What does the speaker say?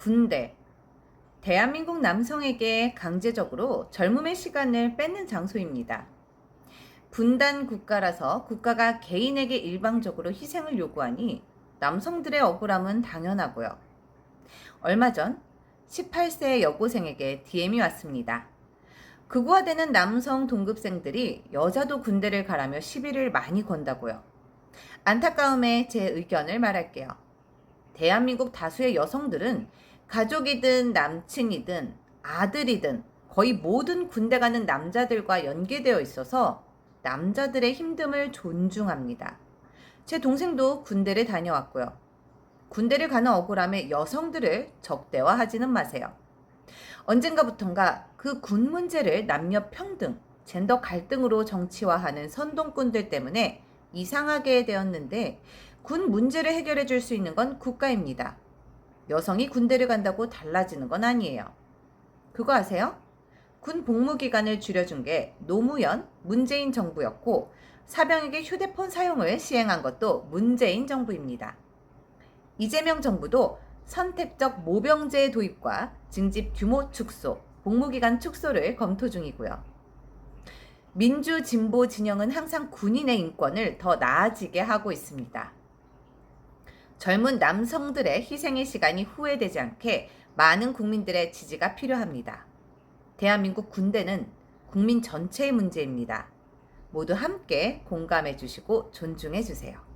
군대. 대한민국 남성에게 강제적으로 젊음의 시간을 뺏는 장소입니다. 분단 국가라서 국가가 개인에게 일방적으로 희생을 요구하니 남성들의 억울함은 당연하고요. 얼마 전 18세 여고생에게 DM이 왔습니다. 극우화되는 남성 동급생들이 여자도 군대를 가라며 시비를 많이 건다고요. 안타까움에 제 의견을 말할게요. 대한민국 다수의 여성들은 가족이든 남친이든 아들이든 거의 모든 군대 가는 남자들과 연계되어 있어서 남자들의 힘듦을 존중합니다. 제 동생도 군대를 다녀왔고요. 군대를 가는 억울함에 여성들을 적대화하지는 마세요. 언젠가부턴가 그 군 문제를 남녀 평등, 젠더 갈등으로 정치화하는 선동꾼들 때문에 이상하게 되었는데 군 문제를 해결해 줄 수 있는 건 국가입니다. 여성이 군대를 간다고 달라지는 건 아니에요. 그거 아세요? 군 복무 기간을 줄여준 게 노무현, 문재인 정부였고 사병에게 휴대폰 사용을 시행한 것도 문재인 정부입니다. 이재명 정부도 선택적 모병제 도입과 징집 규모 축소, 복무기간 축소를 검토 중이고요. 민주 진보 진영은 항상 군인의 인권을 더 나아지게 하고 있습니다. 젊은 남성들의 희생의 시간이 후회되지 않게 많은 국민들의 지지가 필요합니다. 대한민국 군대는 국민 전체의 문제입니다. 모두 함께 공감해 주시고 존중해 주세요.